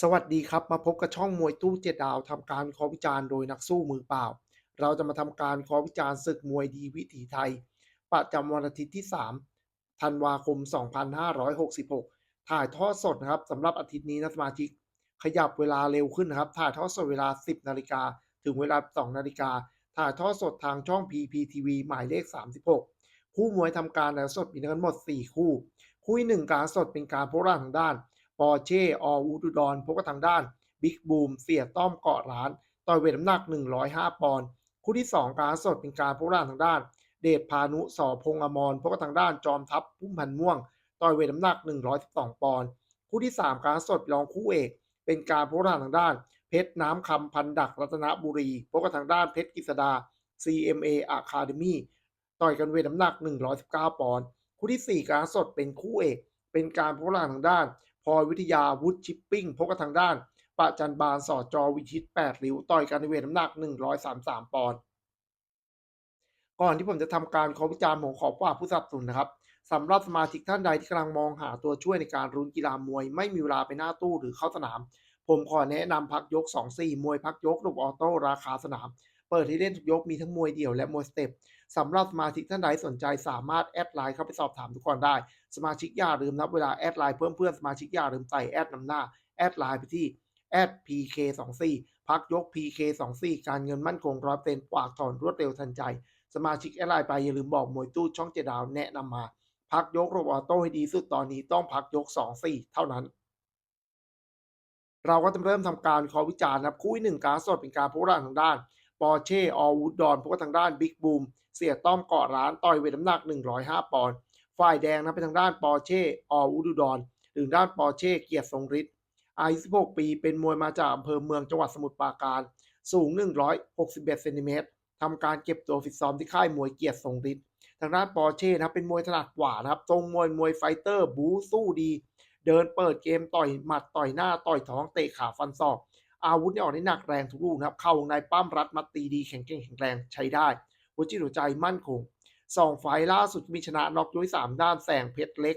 สวัสดีครับ มาพบกับช่องมวยตู้เจ็ดดาวทำการวิเคราะห์วิจารณ์โดยนักสู้มือเปล่า เราจะมาทำการวิเคราะห์วิจารณ์ศึกมวยดีวิถีไทย ประจำวันอาทิตย์ที่ 3 ธันวาคม 2566 ถ่ายทอดสดนะครับสำหรับอาทิตย์นี้นะสมาชิก ขยับเวลาเร็วขึ้นนะครับ ถ่ายทอดสดเวลา 10 นาฬิกาถึงเวลา 2 นาฬิกา ถ่ายทอดสดทางช่อง PPTV หมายเลข 36 คู่มวยทำการถ่ายทอดสดมีทั้งหมด 4 คู่ คู่ที่หนึ่งการสดเป็นการโพสต์ทางด้าน อร์เช่ออวูดุดอนพบกับทางด้านบิ๊กบูมเสียต้อมเกาะร้าน ต่อยเวทน้ำหนัก 105 ปอนด์คู่ที่ 2 การสดเป็นการพบกันทางด้าน เดชพานุสอพงอมรพบกับทางด้านจอมทัพพุ่มพันธ์ม่วง ต่อยเวทน้ำหนัก 112 ปอนด์คู่ที่ 3 การสดรองคู่เอก เป็นการพบกันทางด้าน เพชรน้ำคำพันดักรัตนบุรีพบกับทางด้านเพชรกฤษดา CMA Academy ต่อยกันเวทน้ำหนัก 119 ปอนด์คู่ทีสี่4 การสดเป็นคู่เอก เป็นการพบกันทางด้าน พลอยวิทยาวุฒิชิปปิ้งพบกับทางด้านปะจันบานสอดจอวิชิต 8 ริ้ว ต่อยกันในเวทน้ำหนัก 133 ปอนด์ก่อนที่ผมจะทำการขอวิจารณ์ผมขอฝากผู้สนับสนุนนะครับสำหรับสมาชิกท่านใดที่กำลังมองหาตัวช่วยในการรุนกีฬามวย ไม่มีเวลาไปหน้าตู้หรือเข้าสนาม ผมขอแนะนำพักยก 2-4 มวยพักยกระบบออโต้ราคาสนาม เปิดให้เล่นทุกยกมีทั้งมวยเดี่ยวและมวยสเต็ป สำหรับสมาชิกท่านใดสนใจสามารถแอดไลน์เข้าไปสอบถามทุกคนได้ สมาชิกอย่าลืมนับเวลาแอดไลน์เพิ่มเพื่อนสมาชิกอย่าลืมใส่แอดนำหน้าแอดไลน์ไปที่แอด PK24 พักยก PK24 การเงินมั่นคงร้อยเปนปากถอนรวดเร็วทันใจ สมาชิกแอดไลน์ไปอย่าลืมบอกมวยตู้ช่องเจดาวแนะนำมา พักยกโรบอโต้ให้ดีสุดตอนนี้ต้องพักยก 2-4 เท่านั้นเราก็จะเริ่มทำการคราะห์วิจารณ์นะครับ คู่ที่หนึ่งการสดเป็นการพูดทางด้านปอร์เช่ออวูดดอนพบกับทางด้านบิ๊กบูม เสียต้อมเกาะร้านต่อยเวทน้ำหนัก 105 ปอนด์ฝ่ายแดงนะเป็นทางด้านปอร์เช่ออวูดดอนหรือด้านปอร์เช่เกียรติทรงฤทธิ์อายุ16 ปีเป็นมวยมาจากอำเภอเมืองจังหวัดสมุทรปราการ สูง 161เซนติเมตรทำการเก็บตัวฟิตซ้อมที่ค่ายมวยเกียรติทรงฤทธิ์ทางด้านปอร์เช่นะเป็นมวยถนัดขวานะครับทรงมวยมวยไฟเตอร์บูสู้ดี เดินเปิดเกมต่อยหมัดต่อยหน้าต่อยท้องเตะขาฟันศอก อาวุธเนี่ยออกได้หนักแรงทุกลูกนะครับ เข้าวงในปั้มรัดมัดตีดีแข็งเก่งแข็งแรงใช้ได้ หัวจิตหัวใจมั่นคงสองไฟล์ล่าสุดมีชนะน็อกยกที่สามด้านแสงเพชรเล็ก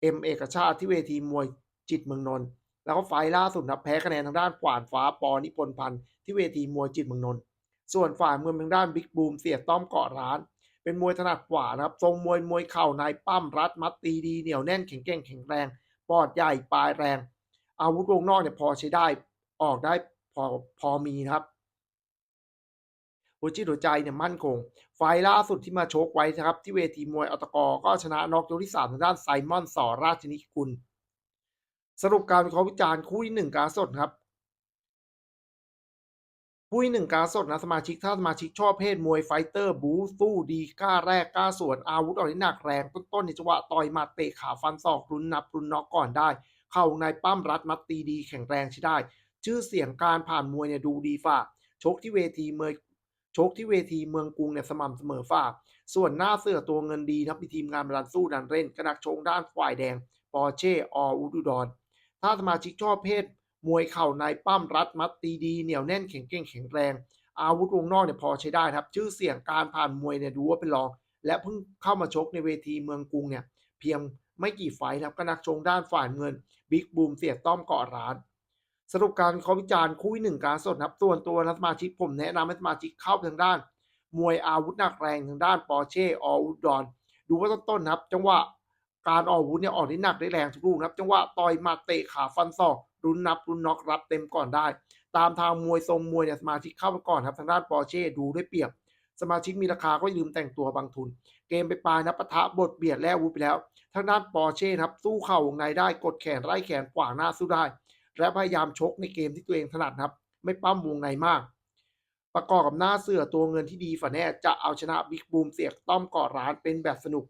เอ็มเอกชาติที่เวทีมวยจิตเมืองนนท์แล้วก็ไฟล์ล่าสุดนะแพ้คะแนนทางด้านขวานฟ้าปอนิพนธ์พันธ์ที่เวทีมวยจิตเมืองนนท์ส่วนฝ่ายเมวยทางด้านบิ๊กบูมเสียต้อมเกาะร้าน เป็นมวยถนัดขวานะครับทรงมวยมวยเข่าในปั้มรัดมัดตีดีเหนียวแน่นแข็งเก่งแข็งแรงปอดใหญ่ปลายแรง อาวุธวงนอกเนี่ยพอใช้ได้ออกได้พอพอมีนะครับ หัวจิตหัวใจเนี่ยมั่นคง ไฟล์ล่าสุดที่มาโชกไว้นะครับ ที่เวทีมวยอตกอก็ชนะน็อกยกที่สามทางด้านไซมอนสอราชนิกุล สรุปการวิเคราะห์วิจารณ์คู่ที่หนึ่งการสดครับคู่ที่หนึ่งการสดนะสมาชิกถ้าสมาชิกชอบเพศมวยไฟเตอร์บูสู้ดีกล้าแรกกล้าสวนอาวุธออกที่หนักแรงต้นๆในจังหวะต่อยหมัดเตะขาฟันศอกรุนนับรุนน็อกก่อนได้ เข้าในปั้มรัดมัดตีดีแข็งแรงใช้ได้ ชื่อเสียงการผ่านมวยเนี่ยดูดีฝ่าชกที่เวทีเมือง ชกที่เวทีเมืองกรุงเนี่ยสม่ำเสมอฝ่าส่วนหน้าเสือตัวเงินดีนะมีทีมงานรันสู้ดันเล่นกระนักชงด้านฝ่ายแดง ปอร์เช่อออุดุดอนถ้าสมาชิกชอบเพศ มวยเข่าในปั้มรัดมัดตีดี เหนียวแน่นแข็งเก่งแข็งแรง อาวุธวงนอกเนี่ยพอใช้ได้ครับ ชื่อเสียงการผ่านมวยเนี่ยดูว่าเป็นรอง และเพิ่งเข้ามาชกในเวทีเมืองกรุงเนี่ยเพียงไม่กี่ไฟครับก็นักชงด้านฝ่ายเงินบิ๊กบูมเสียต้อมเกาะร้าน สรุปการเคราวิจารณ์คู่หนึ่งการสดครับส่วนตัวนะสมาชิกผมแนะนำให้สมาชิกเข้าทางด้าน มวยอาวุธหนักแรงทางด้านปอร์เช่อออุดอนดูว่าต้นๆนะครับ จังหวะการออกอาวุธเนี่ยออกได้หนักได้แรงทุกลูกนะครับจังหวะต่อยมัดเตะขาฟันศอกรุนนับรุนน็อกรับเต็มก่อนได้ ตามทางมวยทรงมวยเนี่ยสมาชิกเข้าไปก่อนครับทางด้านปอร์เช่ดูได้เปรียบสมาชิกมีราคาก็อย่าลืมแต่งตัวบางทุน เกมไปปลายนะปะทะบทเบียดแล้ววุธไปแล้ว ทางด้านปอร์เช่ครับสู้เข่าวงในได้กดแขนไล่แขนขวางหน้าสู้ได้ และพยายามชกในเกมที่ตัวเองถนัดครับ ไม่ปั้มวงในมาก ประกอบกับหน้าเสือตัวเงินที่ดีฝ่าแน่จะเอาชนะบิ๊กบูมเสียกต้อมก่อร้านเป็นแบบสนุก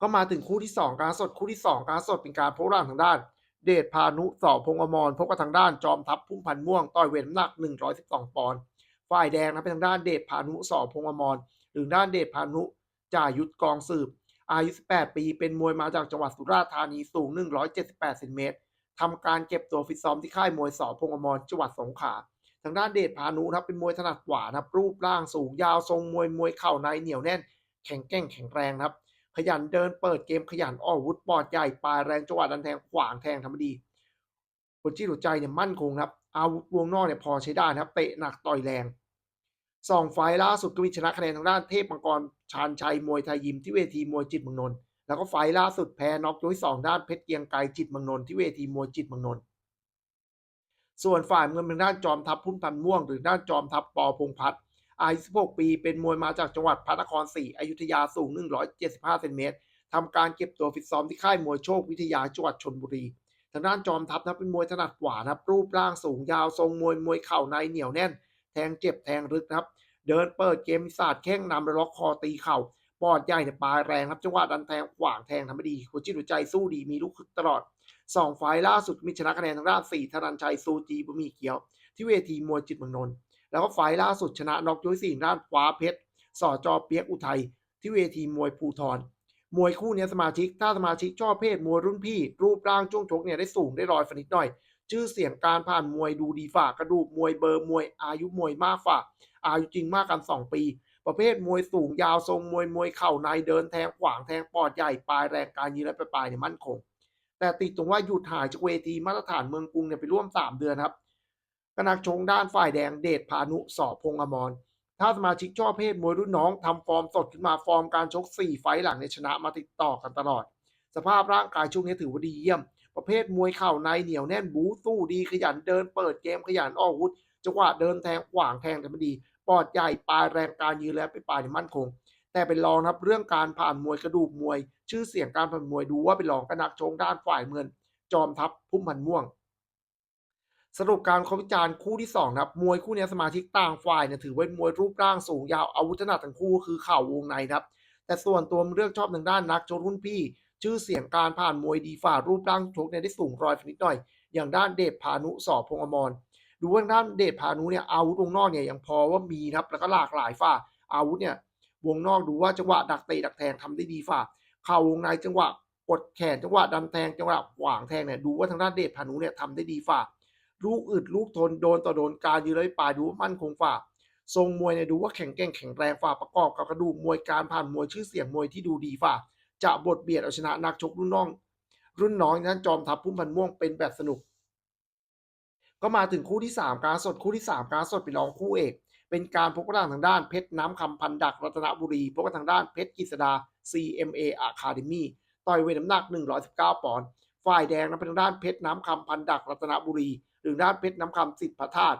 ก็มาถึงคู่ที่ 2 การสดคู่ที่ 2 การสดเป็นการพบร่างทางด้าน เดชพานุสอพงอมรพบกับทางด้านจอมทัพพุ่มพันม่วงต่อยเวทน้ำหนัก 112 ปอนด์ฝ่ายแดงนะเป็นทางด้านเดชพานุสอพงอมรหรือด้านเดชพานุจ่ายุทธกองสืบอายุ 18 ปี เป็นมวยมาจากจังหวัดสุราษฎร์ธานี สูง 178เซนติเมตร ทำการเก็บตัวฟิตซ้อมที่ค่ายมวยสอพงอมรจังหวัดสงขลาทางด้านเดชพานุครับเป็นมวยถนัดขวานะครับรูปร่างสูงยาวทรงมวยมวยเข่าในเหนียวแน่น แข็งแกร่งแข็งแรงครับ ขยันเดินเปิดเกมขยันออกอวุธปอดใหญ่ปลายแรงจังหวะดันแทงขวางแทงทำดีหัวจิตหัวใจเนี่ยมั่นคงครับอาวุธวงนอกเนี่ยพอใช้ได้นะครับเตะหนักต่อยแรงสองไฟล่าสุดก็มีชนะคะแนนทางด้านเทพมังกรชาญชัยมวยไทยยิมที่เวทีมวยจิตเมืองนนท์ แล้วก็ไฟล์ล่าสุดแพ้น็อกยกที่สองด้านเพชรเกียงไกรจิตมืองนนที่เวทีมวยจิตมืองนนส่วนฝ่ายเงินเป็นด้านจอมทัพพุ่มพันม่วง หรือด้านจอมทัพปอพงพัฒน์อายุ16ปี เป็นมวยมาจากจังหวัดพระนครศรีอยุธยาสูง 175เซนติเมตรทำการเก็บตัวฟิตซ้อมที่ค่ายมวยโชควิทยาจังหวัดชนบุรีทางด้านจอมทัพนะเป็นมวยถนัดขวานะครับรูปร่างสูงยาวทรงมวยมวยเข่าในเหนียวแน่น แทงเจ็บแทงลึกนะครับ เดินเปิดเกมศาสตร์แข้งนำแล้วล็อกคอตีเข่า ปอดใหญ่เนี่ยปลาแรงครับจังหวะดันแทงขวางแทงทำไม่ดีหัวจิตหัวใจสู้ดีมีลูกคึกตลอดสองไฟล์ล่าสุดมีชนะคะแนนทางด้านสี่ธนันชัยซูจีบะมี่เกียว ที่เวทีมวยจิตเมืองนนท์แล้วก็ไฟล์ล่าสุดชนะน็อกยกที่สี่ด้านฟ้าเพชรสอจอเปียกอุทัยที่เวทีมวยภูทรมวยคู่เนี้ยสมาชิก ถ้าสมาชิกชอบเพศมวยรุ่นพี่ รูปร่างช่วงชกเนี่ยได้สูงได้ลอยฝนิดหน่อย ชื่อเสียงการผ่านมวยดูดีฝ่ากระดูกมวยเบอร์มวยอายุมวยมากฝ่าอายุจริงมากกัน 2 ปี ประเภทมวยสูงยาวทรงมวยมวยเข่าในเดินแทงขวางแทงปอดใหญ่ปลายแรงการยืนและปลายเนี่ยมั่นคง แต่ติดตรงว่าหยุดหายจากเวทีมาตรฐานเมืองกรุงเนี่ยไปร่วม 3 เดือนครับกนักชงด้านฝ่ายแดงเดชพานุสอพงอมรถ้าสมาชิกชอบเพศมวยรุ่นน้องทำฟอร์มสดขึ้นมาฟอร์มการชก 4 ไฟต์หลังในยชนะมาติดต่อกันตลอด สภาพร่างกายช่วงนี้ถือว่าดีเยี่ยม ประเภทมวยเข่าในเหนียวแน่นบูสู้ดีขยันเดินเปิดเกมขยันออกวุธจังหวะเดินแทงขวางแทงแต่ไม่ดี ปอดใหญ่ปลายแรงการยืนและไปปลายที่มั่นคง แต่เป็นรองครับเรื่องการผ่านมวยกระดูกมวย ชื่อเสียงการผ่านมวยดูว่าเป็นรองกระนักชงด้านฝ่ายเมืองจอมทัพพุ่มพันม่วง สรุปการคอมพิจารณ์คู่ที่2นะครับมวยคู่นี้สมาชิกต่างฝ่ายเนี่ยถือว่าเป็นมวยรูปร่างสูงยาวอาวุธถนัดทั้งคู่คือเข่าวงในครับ แต่ส่วนตัวเลือกชอบทางด้านนักชกรุ่นพี่ ชื่อเสียงการผ่านมวยดีฝ่ารูปร่างชกเนี่ยได้สูงรอยนิดหน่อย อย่างด้านเดชพานุสอพงอมร ดูว่าด้านเดชพานุเนี่ยอาวุธวงนอกเนี่ยยังพอว่ามีนะครับแล้วก็หลากหลายฝ่าอาวุธเนี่ยวงนอกดูว่าจังหวะดักเตะดักแทงทำได้ดีฝ่าเข่าวงในจังหวะกดแขนจังหวะดันแทงจังหวะขวางแทงเนี่ยดูว่าทางด้านเดชพานุเนี่ยทำได้ดีฝ่าลูกอึดลูกทนโดนต่อโดนการยืนเลยปลายดูว่ามั่นคงฝ่าทรงมวยเนี่ยดูว่าแข็งแกร่งแข็งแรงฝ่าประกอบกับกระดูกมวยการผ่านมวยชื่อเสียงมวยที่ดูดีฝ่าจะบทเบียดเอาชนะนักชกรุ่นน้อง รุ่นน้องนั้นจอมทัพพุ่มพันธ์ม่วงเป็นแบบสนุก ก็มาถึงคู่ที่ 3 การสดคู่ที่ 3 การสดเป็นรองคู่เอก เป็นการพบกันทางด้านเพชรน้ำคำพันดักรัตนบุรีพบกันทางด้านเพชรกฤษดา CMA Academy ต่อยเวทน้ำหนัก 119 ปอนด์ฝ่ายแดงนั้นเป็นทางด้านเพชรน้ำคำพันดักรัตนบุรี หรือด้านเพชรน้ำคำสิทธิพระธาตุ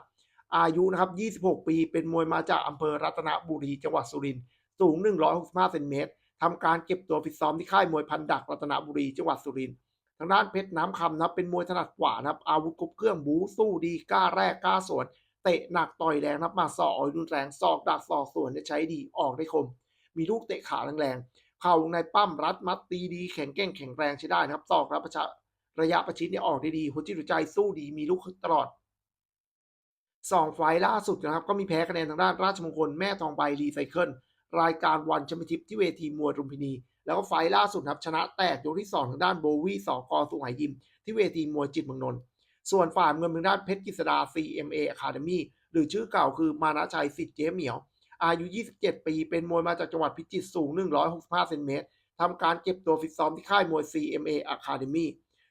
อายุนะครับ 26 ปี เป็นมวยมาจากอำเภอรัตนบุรีจังหวัดสุรินทร์สูง 165เซนติเมตรทำการเก็บตัวฟิตซ้อมที่ค่ายมวยพันดักรัตนบุรีจังหวัดสุรินทร์ ทางด้านเพชรน้ำคำนะครับเป็นมวยถนัดขวานะครับ อาวุธครบเครื่องบูสู้ดีกล้าแรกกล้าสวน เตะหนักต่อยแรงนะครับมาสอกรุนแรงศอกดักศอกสวนใช้ดีออกได้คม มีลูกเตะขาแรงๆเข่าในปั้มรัดมัดตีดีแข็งแกร่งแข็งแรงใช้ได้นะครับศอกรับประชาระยะประชิดเนี่ยออกได้ดีหัวจิตหัวใจสู้ดีมีลูกตลอดสองไฟล์ล่าสุดนะครับ ก็มีแพ้คะแนนทางด้านราชมงคลแม่ทองใบรีไซเคิลรายการวันแชมเปี้ยนชิพที่เวทีมวยรุมพินี แล้วก็ไฟล์ล่าสุดครับชนะแตกยกที่ 2 ทางด้านโบวี่สอกอสุไหยิม ที่เวทีมวยจิตเมืองนนท์ส่วนฝ่ายเงินทางด้านเพชรกฤษดา CMA Academy หรือชื่อเก่าคือมานะชัยสิทธิ์เจ๊เหมียว อายุ 27 ปีเป็นมวยมาจากจังหวัดพิจิตรสูง 165เซนติเมตรทำการเก็บตัวฟิตซ้อมที่ค่ายมวย CMA Academy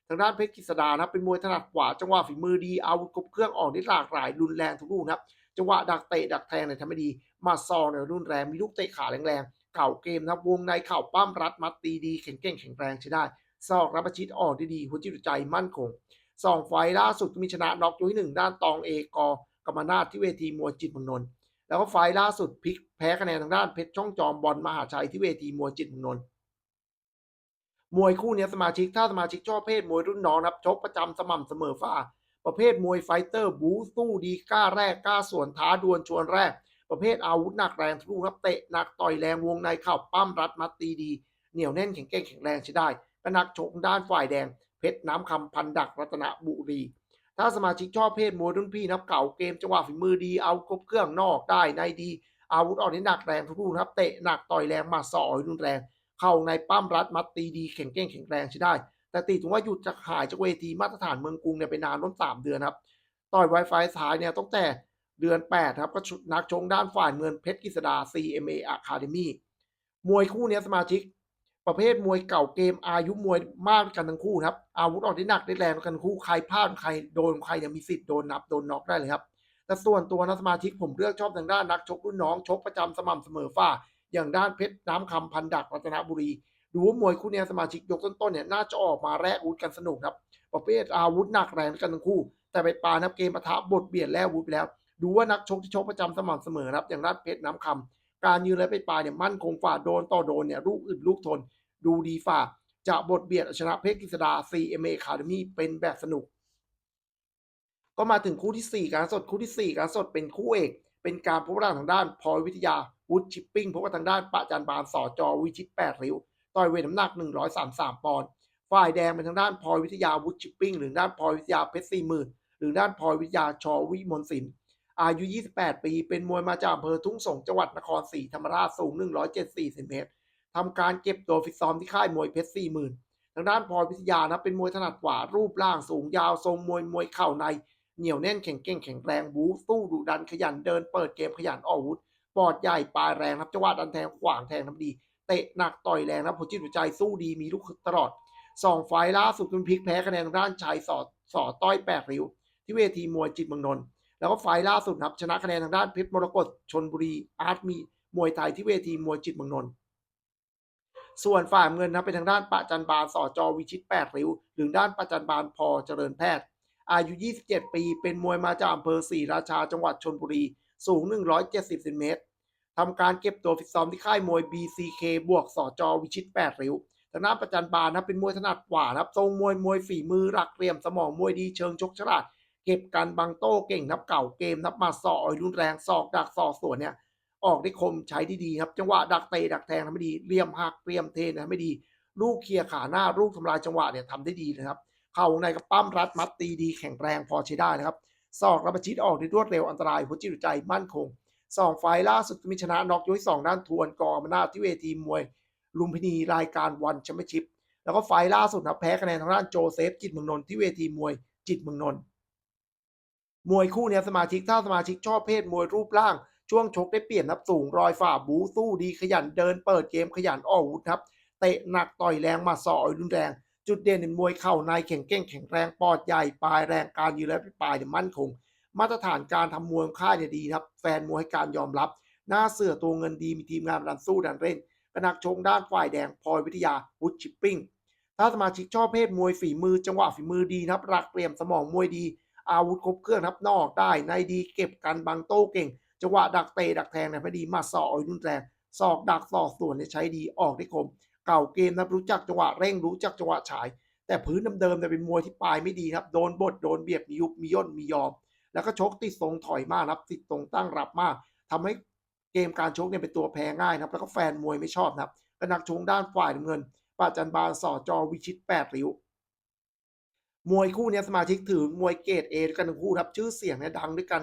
ทางด้านเพชรกฤษดานะเป็นมวยถนัดขวาจังหวะฝีมือดีอาวุธครบเครื่องออกได้หลากหลายรุนแรงทุกลูกนะครับจังหวะดักเตะดักแทงเนี่ยทำไม่ดีมาซองเนี่ยรุนแรงมีลูกเตะขาแรงๆ เข่าเกมนะครับวงในเข่าปั้มรัดมัดตีดีแข็งแกร่งแข็งแรงใช้ได้ซอกรับประชิดออกด้ดีหัวจิตใจมั่นคงสองไฟล่าสุดมีชนะน็อกยกที่หนึ่งด้านตองเอกอกรรมนาที่เวทีมวยจิตมงนนท์แล้วก็ไฟล์ล่าสุดพลิกแพ้คะแนนทางด้านเพชรช่องจอมบอลมหาชัยที่เวทีมวยจิตมงนนท์มวยคู่เนี้ยสมาชิกถ้าสมาชิกชอบเพศมวยรุ่นน้องนะครับชกประจำสม่ำเสมอฝ่า ประเภทมวยไฟเตอร์บูสู้ดีกล้าแรกกล้าสวนท้าดวลชวนแรก ประเภทอาวุธหนักแรงทุกลูกครับเตะหนักต่อยแรงวงในเข่าปั้มรัดมัดตีดี เหนียวแน่นแข็งแกร่งแข็งแรงใช้ได้ก็นักชกด้านฝ่ายแดง เพชรน้ำคำพันดักรัตนบุรี ถ้าสมาชิกชอบเพศมวยรุ่นพี่นับเก่าเกมจังหวะฝีมือดีเอาครบเครื่องนอกได้ในดี อาวุธออกนี่หนักแรงทุกลูกนครับเตะหนักต่อยแรงมาสอยรุนแรง เข้าในปั้มรัดมัดตีดีแข็งแกร่งแข็งแรงใช้ได้ แต่ติดถึงว่าหยุดจากหายจากเวทีมาตรฐานเมืองกรุงเนี่ยไปนานร่วมสามเดือนครับต่อย Wi-Fi สายเนี่ยตั้งแต่ เดือน 8 ครับก็นักชงด้านฝ่ายเมืองเพชรกฤษดา CMA Academy มวยคู่นี้สมาชิก ประเภทมวยเก่าเกมอายุมวยมากกันทั้งคู่ครับ อาวุธออกได้หนักได้แรงกันทั้งคู่ใครพลาดใครโดนใครเนี่ยมีสิทธิ์โดนนับโดนน็อกได้เลยครับ แต่ส่วนตัวนักสมาชิกผมเลือกชอบทางด้านนักชกรุ่นน้องชกประจำสม่ำเสมอฝ้าอย่างด้านเพชรน้ำคำพันดักรัตนบุรีดูว่ามวยคู่นี้สมาชิกยกต้นๆเนี่ยน่าจะออกมาแลกอาวุธกันสนุกครับ ประเภทอาวุธหนักแรงกันทั้งคู่ แต่ไปปลานับเกมปะทะบทเบียดแล้วอาวุธไปแล้ว ดูว่านักชกที่ชกประจำสม่ำเสมอนะครับ อย่างด้านเพชรน้ำคำการยืนและไปปลายเนี่ยมั่นคงฝ่าโดนต่อโดนเนี่ยลูกอึดลูกทน ดูดีฝ่าจะบทเบียดชนะเพชรกฤษดา CMA Academy เป็นแบบสนุก ก็มาถึงคู่ที่ 4 การสดคู่ที่ 4 การสดเป็นคู่เอก เป็นการพบกันทางด้านพลอยวิทยาวุฒิชิปปิ้งพบกันทางด้านปะจันบานสอจอวิชิตแปดริ้วต่อยเวทน้ำหนัก 133 ปอนด์ฝ่ายแดงเป็นทางด้านพลอยวิทยาวุฒิชิปปิ้งหรือด้านพลอยวิทยาเพชรสี่หมื่นหรือด้านพลอยวิทยาชอวิมลสิน อายุ 28 ปี เป็นมวยมาจากอำเภอทุ่งสงจังหวัดนครศรีธรรมราชสูง 174เซนเมตรทำการเก็บตัวฟิตซ้อมที่ค่ายมวยเพชรสี่หมื่นทางด้านพลอยวิทยานะเป็นมวยถนัดขวารูปร่างสูงยาวทรงมวยมวยเข่าใน เหนียวแน่นแข็งเก่งแข็งแรงบู๊สู้ดุดันขยันเดินเปิดเกมขยันออกอาวุธปอดใหญ่ปลายแรงครับจังหวะดันแทงขวางแทงทำดีเตะหนักต่อยแรงนะผลจิตหัวใจสู้ดีมีลูกตลอดสองไฟล่าสุดคุณพลิกแพ้คะแนนทางด้านชายสอสอต้อยแปดริ้ว ที่เวทีมวยจิตเมืองนนท์ แล้วก็ไฟล์ล่าสุดครับ ชนะคะแนนทางด้านเพชรมรกตชนบุรีอาร์ตมีมวยไทยที่เวทีมวยจิตเมืองนนท์ส่วนฝ่ายเงินนะเป็นทางด้านปะจันบาลสอจอวิชิตแปดริ้ว หรือด้านปะจันบาลพอเจริญแพทย์ อายุ 27 ปี เป็นมวยมาจากอำเภอศรีราชาจังหวัดชนบุรี สูง 170เซนติเมตรทำการเก็บตัวฟิตซ้อมที่ค่ายมวย BCK บวกสอจอวิชิต8ริ้วทางด้านประจันบานนะเป็นมวยถนัดขวานะครับทรงมวยมวยฝีมือหลักเหลี่ยมสมองมวยดีเชิงชกฉลาด เก็บกันบังโต้เก่งนับเก่าเกมนับมาสออ่อยรุนแรงศอกดักศอกสวนเนี่ย ออกได้คมใช้ได้ดีครับ จังหวะดักเตะดักแทงทำไม่ดีเหลี่ยมหักเหลี่ยมเทนทำไม่ดี ลูกเคลียร์ขาหน้าลูกทำลายจังหวะเนี่ยทำได้ดีนะครับ เข่าในกับปั้มรัดมัดตีดีแข็งแรงพอใช้ได้นะครับศอกระบชิดออกได้รวดเร็วอันตรายหัวจิตใจมั่นคงสองไฟล่าสุดมีชนะน็อกยกที่สองด้านทวนกอมนาที่เวทีมวย ลุมพินีรายการวันแชมเปี้ยนชิพแล้วก็ไฟล่าสุดนะแพ้คะแนนทางด้านโจเซฟจิตเมืองนนท์ที่เวทีมวยจิตเมืองนนท์ มวยคู่เนี้ยสมาชิกถ้าสมาชิกชอบเพศมวยรูปร่าง ช่วงชกได้เปลี่ยนนับสูงรอยฝ่าบูสู้ดีขยันเดินเปิดเกมขยันออกอาวุธครับเตะหนักต่อยแรงมาสออยรุนแรง จุดเด่นในมวยเข่าในแข็งเก้งแข็งแรงปอดใหญ่ปลายแรงการยืนและปลายเนี่ยมั่นคง มาตรฐานการทำมวยค่ายเนี่ยดีครับ แฟนมวยให้การยอมรับ หน้าเสือตัวเงินดีมีทีมงานดันสู้ดันเร่งกนักชงด้านฝ่ายแดงพลอยวิทยาวุฒิชิปปิ้งถ้าสมาชิกชอบเพศมวยฝีมือจังหวะฝีมือดีนะครับรักเตรียมสมองมวยดี อาวุธครบเครื่องครับนอกได้ในดีเก็บกันบังโต้เก่งจังหวะดักเตะดักแทงเนี่ยพอดีมาสอกอ่อยรุนแรงศอกดักศอกส่วนเนี่ยใช้ดีออกได้คม เก่าเกมนะรู้จักจังหวะเร่งรู้จักจังหวะฉาย แต่พื้นเดิมๆเนี่ยเป็นมวยที่ปลายไม่ดีครับ โดนบดโดนเบียดมียุบมีย่นมียอม แล้วก็ชกติดทรงถอยมากครับติดตรงตั้งรับมากทำให้เกมการชกเนี่ยเป็นตัวแพ้ง่ายครับ แล้วก็แฟนมวยไม่ชอบนะครับก็นักชงด้านฝ่ายน้ำเงินปาจันบาลสอจอวิชิตแปดริ้ว มวยคู่นี้สมาชิกถือมวยเกรดเอด้วยกันทั้งคู่ครับ ชื่อเสียงเนี่ยดังด้วยกัน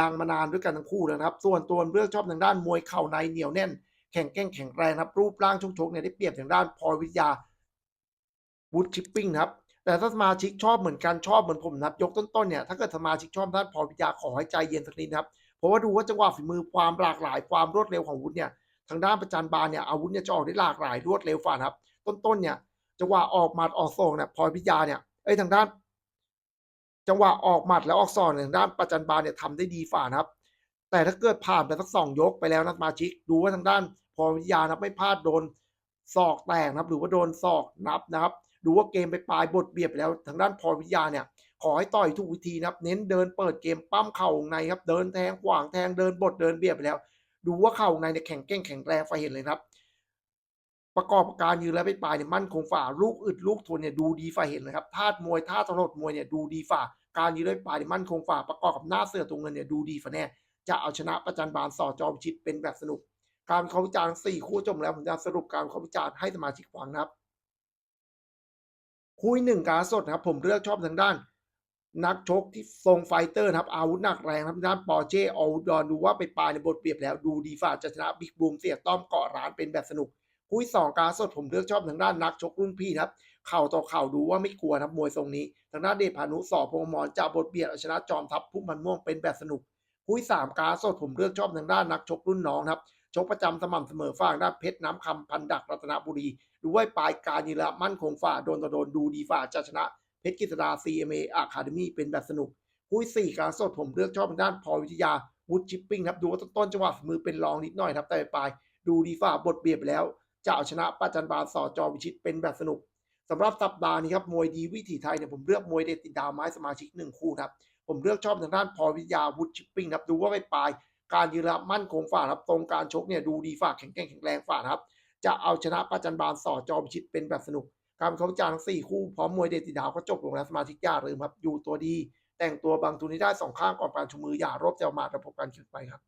ดังมานานด้วยกันทั้งคู่เลยนะครับ ส่วนตัวเรื่องชอบทางด้านมวยเข่าในเหนียวแน่น แข็งแกร่งแข็งแรงครับ รูปร่างช่วงชกเนี่ยได้เปรียบทางด้านพลอวิทยาวูดชิปปิ้งครับ แต่ถ้าสมาชิกชอบเหมือนกันชอบเหมือนผมนะครับยกต้นๆเนี่ยถ้าเกิดสมาชิกชอบด้านพลอวิทยาขอให้ใจเย็นสักนิดครับเพราะว่าดูว่าจังหวะฝีมือความหลากหลาย ความรวดเร็วของวุฒิเนี่ยทางด้านประจันบานเนี่ยอาวุธเนี่ยจะออกได้หลากหลายรวดเร็วฝ่านะครับ ต้นๆเนี่ยจังหวะออกมัดออกศอกเนี่ยพลอยพิยาเนี่ย เอ้ทางด้าน จังหวะออกหมัดแล้วออกศอกทางด้านประจันบานเนี่ยทำได้ดีฝ่านะครับ แต่ถ้าเกิดผ่านไปสักสองยกไปแล้วนะสมาชิก ดูว่าทางด้าน พอยพิยานะไม่พลาดโดนศอกแตกนะครับ หรือว่าโดนศอกนับนะครับดูว่าเกมไปปลายบทเบียดไปแล้วทางด้านพลอยพิยาเนี่ย ขอให้ต่อยทุกวิธีนะครับ เน้นเดินเปิดเกมปั้มเข่าในครับ เดินแทงขวางแทงเดินบทเดินเบียดไปแล้ว ดูว่าเข่าในเนี่ยแข็งเก้งแข็งแรงไฟเห็นเลยครับ ประกอบการยืนและไปปลายเนี่ยมั่นคงฝ่าลูกอึดลูกทนเนี่ยดูดีฝ่าเห็นเลยครับท่ามวยท่าตลดมวยเนี่ยดูดีฝ่าการยืนและไปปลายเนี่ยมั่นคงฝ่าประกอบกับหน้าเสือตัวเงินเนี่ยดูดีฝ่าแน่จะเอาชนะประจันบานสอจอมชิดเป็นแบบสนุก การเคราวิจารณ์สี่คู่จบแล้วผมจะสรุปการเคราวิจารณ์ให้สมาชิกฟังนะครับคู่หนึ่งการสดครับผมเลือกชอบทางด้าน นักชกที่ทรงไฟเตอร์ครับอาวุธหนักแรงครับทางด้านปอร์เช่ออลดอนดูว่าไปปลายในบทเปรียบแล้วดูดีฝ่าจะชนะบิ๊กบูมเสียต้อมเกาะร้านเป็นแบบสนุก คู่สองการสดผมเลือกชอบทางด้านนักชกรุ่นพี่ครับเข่าต่อเข่าดูว่าไม่กลัวครับมวยทรงนี้ ทางด้านเดชพานุสอพงษ์มรจะบทเบียดเอาชนะจอมทัพพุ่มมันม่วงเป็นแบบสนุกคู่สามการสดผมเลือกชอบทางด้านนักชกรุ่นน้องครับชกประจำสม่ำเสมอฝ่าด้านเพชรน้ำคำพันดักรัตนบุรีหรือว่าปลายการยีระมั่นคงฝ่าโดนต่อโดนดูดีฝ่าจะชนะเพชรกฤษดา CMA Academy เป็นแบบสนุกคู่สี่การสดผมเลือกชอบทางด้านพอวิทยาวุฒิชิปปิ้งครับดูว่าต้นๆจังหวะมือเป็นรองนิดหน่อยครับแต่ปลายดูดีฝ่าบทเบียดไปแล้ว จะเอาชนะป้าจันบาสอจอวิชิตเป็นแบบสนุกสำหรับสัปดาห์นี้ครับมวยดีวิถีไทยเนี่ยผมเลือกมวยเด็ดติดดาวไม้สมาชิกหนึ่งคู่ครับผมเลือกชอบทางด้านพอวิทยาวุฒิชิปปิ้งครับดูว่าไปปลายการยืนระมั่นคงฝ่าครับตรงการชกเนี่ยดูดีฝ่าแข็งแกร่งแข็งแรงฝ่าครับจะเอาชนะป้าจันบาลสอจอวิชิตเป็นแบบสนุกการเขาจารณ์ทั้งสี่คู่พร้อมมวยเดติดดาวก็จบลงแล้วสมาชิกอย่าลืมครับอยู่ตัวดี แต่งตัวบางทุนที่ได้สองข้างก่อนการชูมืออย่ารบเจ้ามาระบบการคิดไปครับ